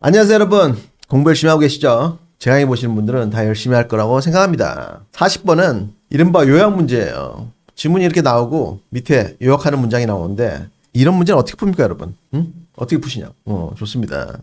안녕하세요 여러분 공부 열심히 하고 계시죠? 제 강의 보시는 분들은 다 열심히 할 거라고 생각합니다 40번은 이른바 요약 문제예요 지문이 이렇게 나오고 밑에 요약하는 문장이 나오는데 이런 문제는 어떻게 풉니까 여러분? 응? 어떻게 푸시냐? 어 좋습니다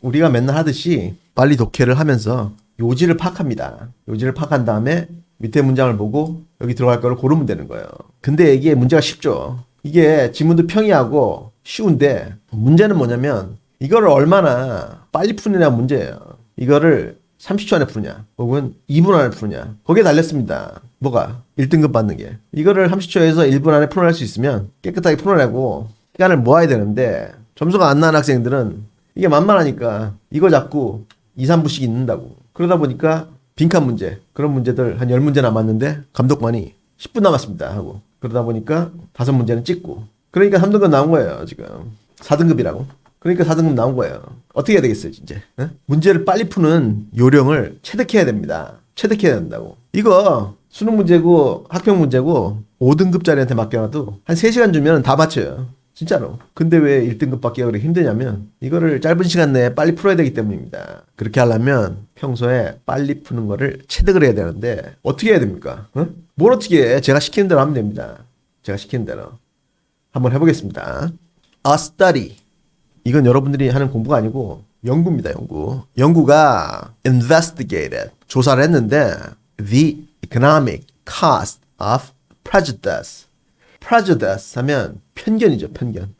우리가 맨날 하듯이 빨리 독해를 하면서 요지를 파악합니다 요지를 파악한 다음에 밑에 문장을 보고 여기 들어갈 거를 고르면 되는 거예요 근데 이게 문제가 쉽죠 이게 지문도 평이하고 쉬운데 문제는 뭐냐면 이거를 얼마나 빨리 푸느냐 문제예요. 이거를 30초 안에 푸냐, 혹은 2분 안에 푸냐. 거기에 달렸습니다. 뭐가? 1등급 받는 게. 이거를 30초에서 1분 안에 풀어낼 수 있으면 깨끗하게 풀어내고 시간을 모아야 되는데 점수가 안 나는 학생들은 이게 만만하니까 이거 잡고 2, 3부씩 읽는다고. 그러다 보니까 빈칸 문제, 그런 문제들 한 10문제 남았는데 감독관이 10분 남았습니다 하고. 그러다 보니까 다섯 문제는 찍고. 그러니까 3등급 나온 거예요, 지금. 4등급이라고. 그러니까 4등급 나온 거예요. 어떻게 해야 되겠어요, 이제? 예? 문제를 빨리 푸는 요령을 체득해야 됩니다. 체득해야 된다고. 이거 수능 문제고 학평 문제고 5등급짜리한테 맡겨놔도 한 3시간 주면 다 맞춰요. 진짜로. 근데 왜 1등급 받기가 그렇게 힘드냐면 이거를 짧은 시간 내에 빨리 풀어야 되기 때문입니다. 그렇게 하려면 평소에 빨리 푸는 거를 체득을 해야 되는데 어떻게 해야 됩니까? 어? 뭘 어떻게 해? 제가 시키는 대로 하면 됩니다. 제가 시키는 대로. 한번 해보겠습니다. A study. 이건 여러분들이 하는 공부가 아니고 연구입니다, 연구. 연구가 investigated 조사를 했는데 the economic cost of prejudice. prejudice 하면 편견이죠, 편견.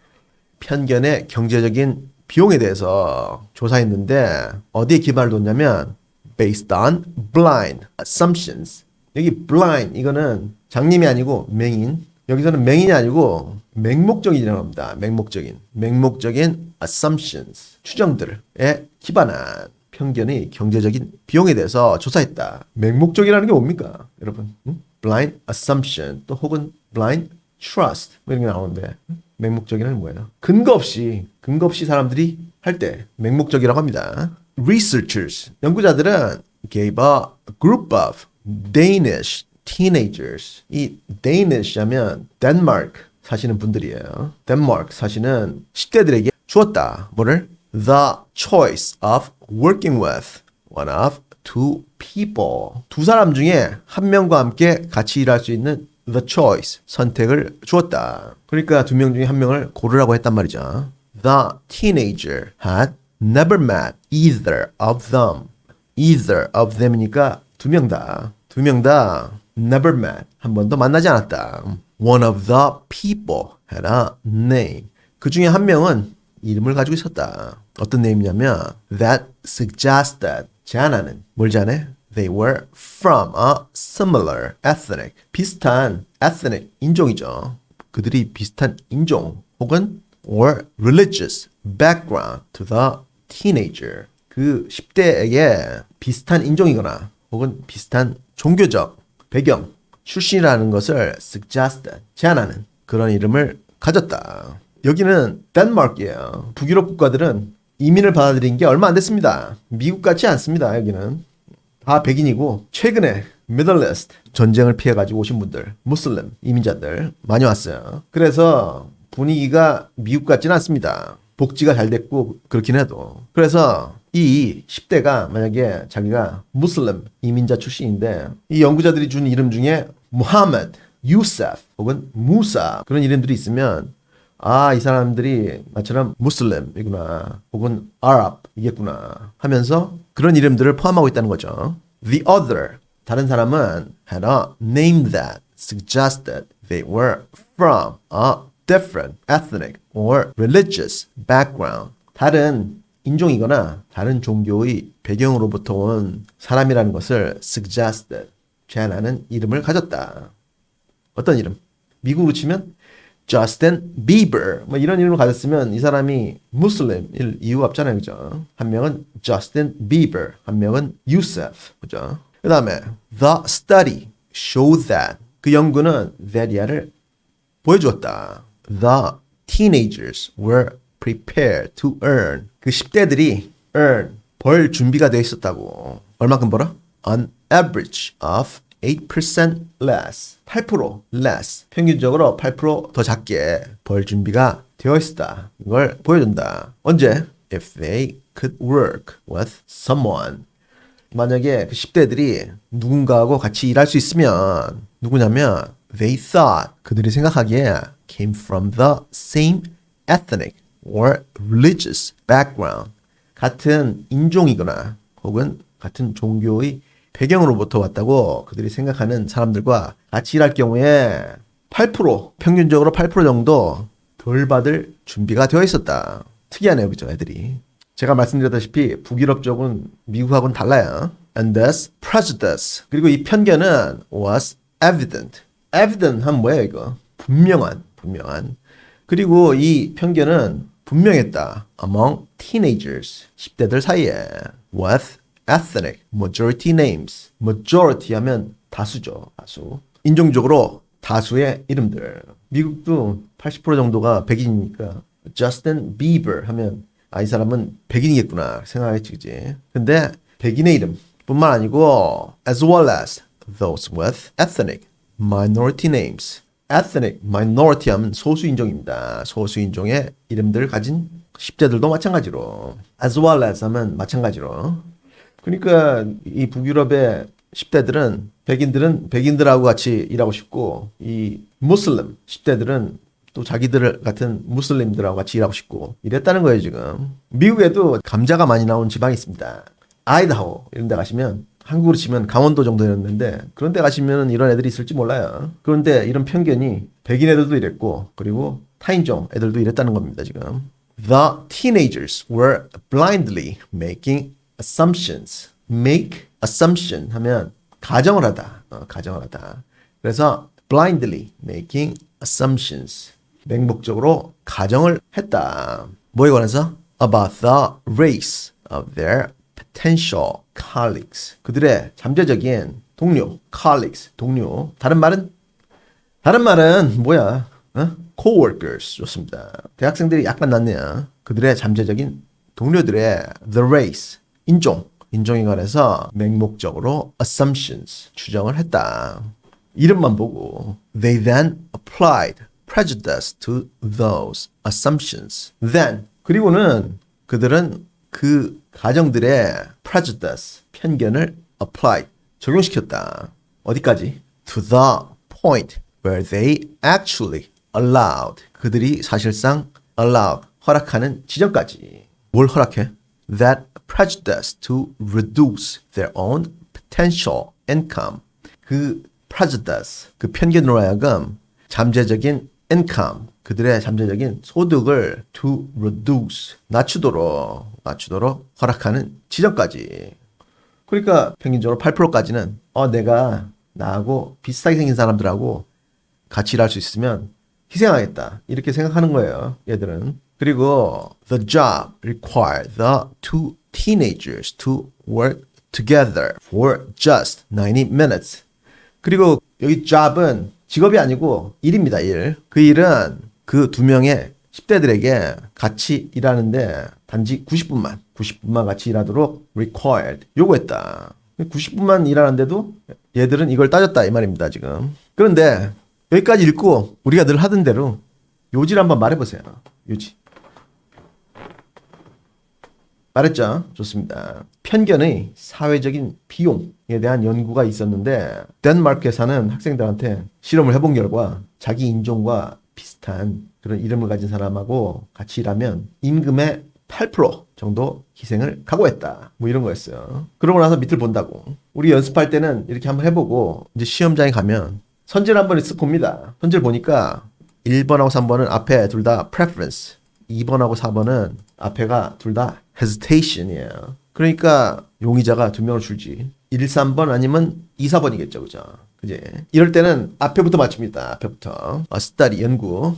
편견의 경제적인 비용에 대해서 조사했는데 어디에 기반을 뒀냐면 based on blind assumptions. 여기 blind 이거는 장님이 아니고 맹인. 여기서는 맹인이 아니고 맹목적인이라고 합니다. 맹목적인. 맹목적인 assumptions. 추정들에 기반한 편견의 경제적인 비용에 대해서 조사했다. 맹목적이라는 게 뭡니까? 여러분. 응? blind assumption 또 혹은 blind trust 뭐 이런 게 나오는데 응? 맹목적이라는 뭐예요? 근거 없이 근거 없이 사람들이 할 때 맹목적이라고 합니다. Researchers 연구자들은 gave a group of Danish teenagers 이 Danish 하면 덴마크 사시는 분들이에요. 덴마크 사시는 10대들에게 주었다. 뭐를? The choice of working with one of two people. 두 사람 중에 한 명과 함께 같이 일할 수 있는 the choice 선택을 주었다. 그러니까 두 명 중에 한 명을 고르라고 했단 말이죠. The teenager had never met either of them. either of them이니까 두 명 다. 두 명 다 never met. 한 번도 만나지 않았다. One of the people had a name. 그 중에 한 명은 이름을 가지고 있었다. 어떤 네임이냐면 that suggested 제안하는 뭘 제안해? They were from a similar ethnic 비슷한 ethnic 인종이죠. 그들이 비슷한 인종 혹은 or religious background to the teenager 그 10대에게 비슷한 인종이거나 혹은 비슷한 종교적 배경 출신이라는 것을 suggested 제안하는 그런 이름을 가졌다. 여기는 덴마크예요. 북유럽 국가들은 이민을 받아들인 게 얼마 안 됐습니다. 미국 같지 않습니다. 여기는 다 백인이고 최근에 미들리스트 전쟁을 피해 가지고 오신 분들, 무슬림 이민자들 많이 왔어요. 그래서 분위기가 미국 같지는 않습니다. 복지가 잘 됐고 그렇긴 해도 그래서 이 10대가 만약에 자기가 무슬림 이민자 출신인데 이 연구자들이 준 이름 중에 무하메드, 유세프 혹은 무사 그런 이름들이 있으면 아, 이 사람들이 나처럼 무슬림이구나 혹은 아랍이겠구나 하면서 그런 이름들을 포함하고 있다는 거죠. The other 다른 사람은 had a name that suggested they were from a different ethnic or religious background. 다른 인종이거나 다른 종교의 배경으로부터 온 사람이라는 것을 suggested 제안하는 이름을 가졌다. 어떤 이름? 미국으로 치면 Justin Bieber 뭐 이런 이름을 가졌으면 이 사람이 무슬림일 이유가 없잖아요, 그죠? 한 명은 Justin Bieber, 한 명은 Yusuf, 그죠? 그 다음에 The study showed that 그 연구는 that이야를 보여주었다. The teenagers were prepared to earn 그 10대들이 earn 벌 준비가 되어 있었다고. 얼마큼 벌어? On average of 8% less. 8% less. 평균적으로 8%더 작게 벌 준비가 되어 있었다. 이걸 보여준다. 언제? If they could work with someone. 만약에 그 10대들이 누군가하고 같이 일할 수 있으면 누구냐면 they thought 그들이 생각하기에 came from the same ethnic or religious background 같은 인종이거나 혹은 같은 종교의 배경으로부터 왔다고 그들이 생각하는 사람들과 같이 일할 경우에 8% 평균적으로 8% 정도 덜 받을 준비가 되어 있었다. 특이하네요, 그죠, 애들이. 제가 말씀드렸다시피 북유럽 쪽은 미국하고는 달라요. And this prejudice 그리고 이 편견은 was evident. evident 하면 뭐예요, 이거? 분명한, 분명한. 그리고 이 편견은 분명했다. among teenagers 10대들 사이에 with ethnic majority names majority 하면 다수죠, 다수. 인종적으로 다수의 이름들. 미국도 80% 정도가 백인이니까 Justin Bieber 하면 아, 이 사람은 백인이겠구나 생각했지? 근데 백인의 이름 뿐만 아니고 as well as those with ethnic minority names. Ethnic minority 하면 소수인종입니다. 소수인종의 이름들을 가진 10대들도 마찬가지로. As well as 하면 마찬가지로. 그러니까 이 북유럽의 10대들은 백인들은 백인들하고 같이 일하고 싶고 이 무슬림 10대들은 또 자기들 같은 무슬림들하고 같이 일하고 싶고 이랬다는 거예요 지금. 미국에도 감자가 많이 나오는 지방이 있습니다. 아이다호 이런 데 가시면 한국으로 치면 강원도 정도였는데 그런 데 가시면 이런 애들이 있을지 몰라요 그런데 이런 편견이 백인 애들도 이랬고 그리고 타인종 애들도 이랬다는 겁니다 지금 The teenagers were blindly making assumptions. make assumption 하면 가정을 하다. 어, 가정을 하다. 그래서 blindly making assumptions. 맹목적으로 가정을 했다. 뭐에 관해서? about the race of their potential colleagues. 그들의 잠재적인 동료, colleagues, 동료. 다른 말은 다른 말은 뭐야? 어? coworkers 좋습니다. 대학생들이 약간 낫네요. 그들의 잠재적인 동료들의 the race 인종 인종에 관해서 맹목적으로 assumptions 추정을 했다. 이름만 보고 they then applied prejudice to those assumptions. then 그리고는 그들은 그 가정들의 prejudice 편견을 applied 적용시켰다. 어디까지? to the point where they actually allowed 그들이 사실상 allowed 허락하는 지점까지 뭘 허락해? that prejudice to reduce their own potential income 그 prejudice 그 편견으로 하여금 잠재적인 income 그들의 잠재적인 소득을 to reduce 낮추도록 낮추도록 허락하는 지점까지 그러니까 평균적으로 8%까지는 어 내가 나하고 비슷하게 생긴 사람들하고 같이 일할 수 있으면 희생하겠다. 이렇게 생각하는 거예요. 얘들은. 그리고 the job required the two teenagers to work together for just 90 minutes. 그리고 여기 job은 직업이 아니고 일입니다. 일. 그 일은 그 두 명의 10대들에게 같이 일하는데 단지 90분만 90분만 같이 일하도록 required 요구했다. 90분만 일하는데도 얘들은 이걸 따졌다 이 말입니다 지금. 그런데 여기까지 읽고 우리가 늘 하던 대로 요지를 한번 말해보세요. 요지. 말했죠? 좋습니다. 편견의 사회적인 비용에 대한 연구가 있었는데 덴마크 사는 학생들한테 실험을 해본 결과 자기 인종과 비슷한 그런 이름을 가진 사람하고 같이 일하면 임금의 8% 정도 희생을 각오했다. 뭐 이런 거였어요. 그러고 나서 밑을 본다고. 우리 연습할 때는 이렇게 한번 해보고 이제 시험장에 가면 선지를 한번 쓱 봅니다. 선지를 보니까 1번하고 3번은 앞에 둘 다 preference, 2번하고 4번은 앞에가 둘 다 hesitation이에요. 그러니까 용의자가 두 명을 줄지. 1, 3번 아니면 2, 4번이겠죠. 그죠? 그지? 이럴 때는 앞에부터 맞춥니다. 앞에부터. 어, study, 연구.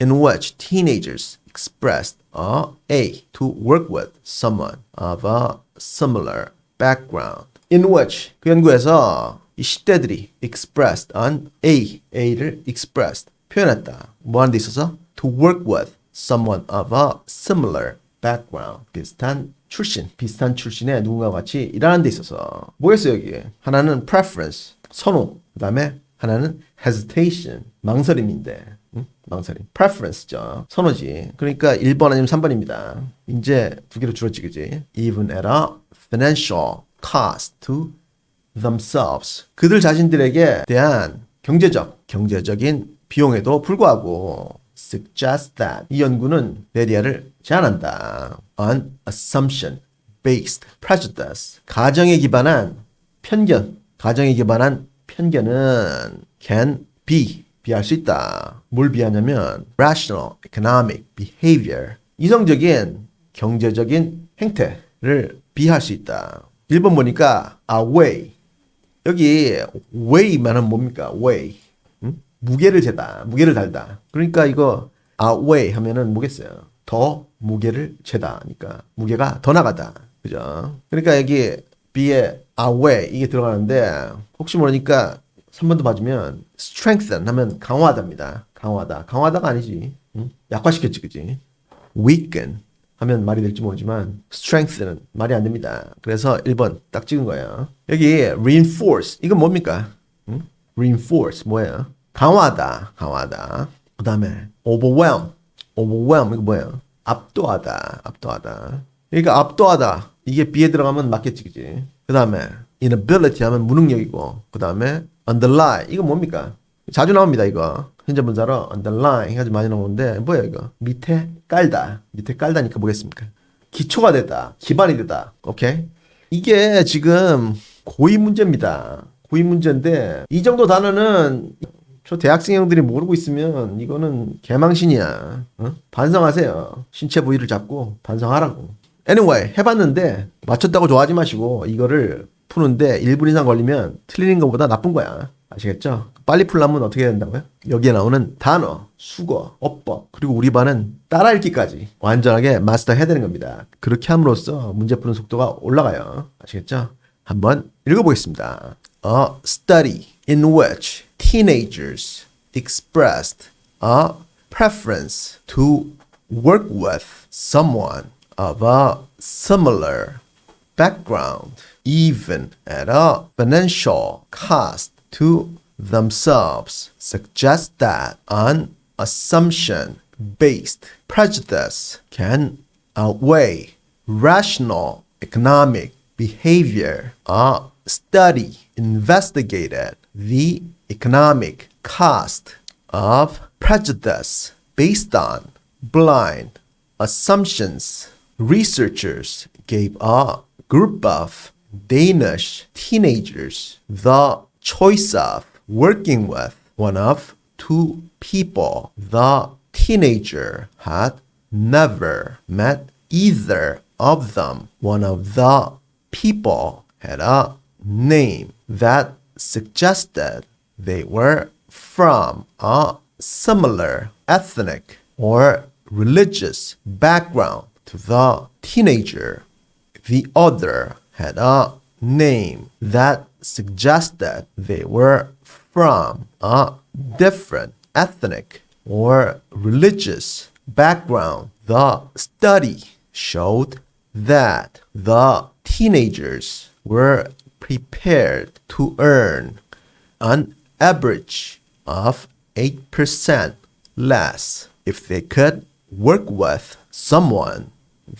In which teenagers expressed a A to work with someone of a similar background. In which 그 연구에서 이 10대들이 expressed an A, A를 expressed 표현했다. 뭐 하는 데 있어서? To work with someone of a similar background. 비슷한 출신, 비슷한 출신의 누군가와 같이 일하는 데 있어서 뭐였어요 여기에? 하나는 preference, 선호. 그 다음에 하나는 hesitation, 망설임인데 응? 망설임. preference죠. 선호지. 그러니까 1번 아니면 3번입니다. 이제 두 개로 줄었지, 그지? even at a financial cost to themselves. 그들 자신들에게 대한 경제적, 경제적인 비용에도 불구하고 suggest that 이 연구는 레디아를 제안한다. on assumption based prejudice 가정에 기반한 편견 가정에 기반한 편견은 can be 비할 수 있다. 뭘 비하냐면 rational economic behavior 이성적인 경제적인 행태를 비할 수 있다. 1번 보니까 away 여기 weigh만은 뭡니까? 응? 무게를 재다 무게를 달다 그러니까 이거 outweigh 하면은 뭐겠어요? 더 무게를 재다니까 무게가 더 나가다 그죠? 그러니까 여기 B에 outweigh 이게 들어가는데 혹시 모르니까 3번도 봐주면 strengthen 하면 강화하다입니다 강화하다 강화하다가 아니지 응? 약화시켰지 그지? weaken 하면 말이 될지 모르지만 strength는 말이 안 됩니다. 그래서 1번 딱 찍은 거예요. 여기 reinforce 이건 뭡니까? 응? reinforce 뭐예요? 강화하다, 강화하다. 그 다음에 overwhelm, overwhelm 이거 뭐예요? 압도하다, 압도하다. 그러니까 압도하다 이게 B에 들어가면 맞겠지, 그지? 그 다음에 inability 하면 무능력이고 그 다음에 underlie 이거 뭡니까? 자주 나옵니다 이거 현재 분사로 underline 해가지고 많이 나오는데 뭐야 이거 밑에 깔다 밑에 깔다니까 뭐겠습니까 기초가 되다 기반이 되다 오케이 이게 지금 고의 문제입니다 고의 문제인데 이 정도 단어는 저 대학생 형들이 모르고 있으면 이거는 개망신이야 어? 반성하세요 신체 부위를 잡고 반성하라고 anyway 해봤는데 맞췄다고 좋아하지 마시고 이거를 푸는데 1분 이상 걸리면 틀리는 것보다 나쁜 거야 아시겠죠? 빨리 풀려면 어떻게 해야 된다고요? 여기에 나오는 단어, 수거, 어법, 그리고 우리 반은 따라 읽기까지 완전하게 마스터 해야 되는 겁니다. 그렇게 함으로써 문제 푸는 속도가 올라가요. 아시겠죠? 한번 읽어보겠습니다. A study in which teenagers expressed a preference to work with someone of a similar background, even at a financial cost to themselves, suggests that an assumption based prejudice can outweigh rational economic behavior. A study investigated the economic cost of prejudice based on blind assumptions. Researchers gave a group of Danish teenagers the choice of working with one of two people. The teenager had never met either of them. One of the people had a name that suggested they were from a similar ethnic or religious background to the teenager. The other had a name that suggested they were from a different ethnic or religious background. The study showed that the teenagers were prepared to earn an average of 8% less. If they could work with someone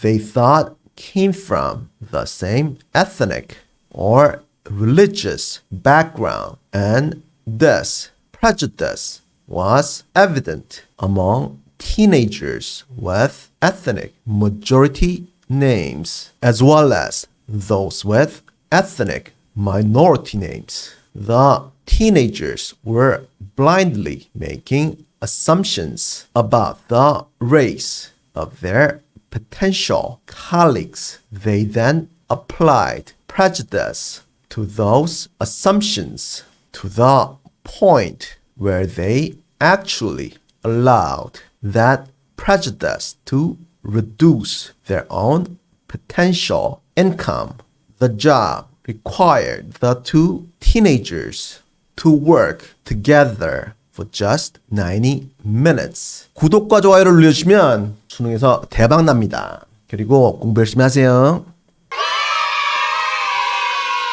they thought came from the same ethnic or religious background, and this prejudice was evident among teenagers with ethnic majority names as well as those with ethnic minority names. The teenagers were blindly making assumptions about the race of their potential colleagues. They then applied prejudice to those assumptions to the point where they actually allowed that prejudice to reduce their own potential income. The job required the two teenagers to work together for just 90 minutes. 구독과 좋아요를 눌러주시면 수능에서 대박 납니다. 그리고 공부 열심히 하세요.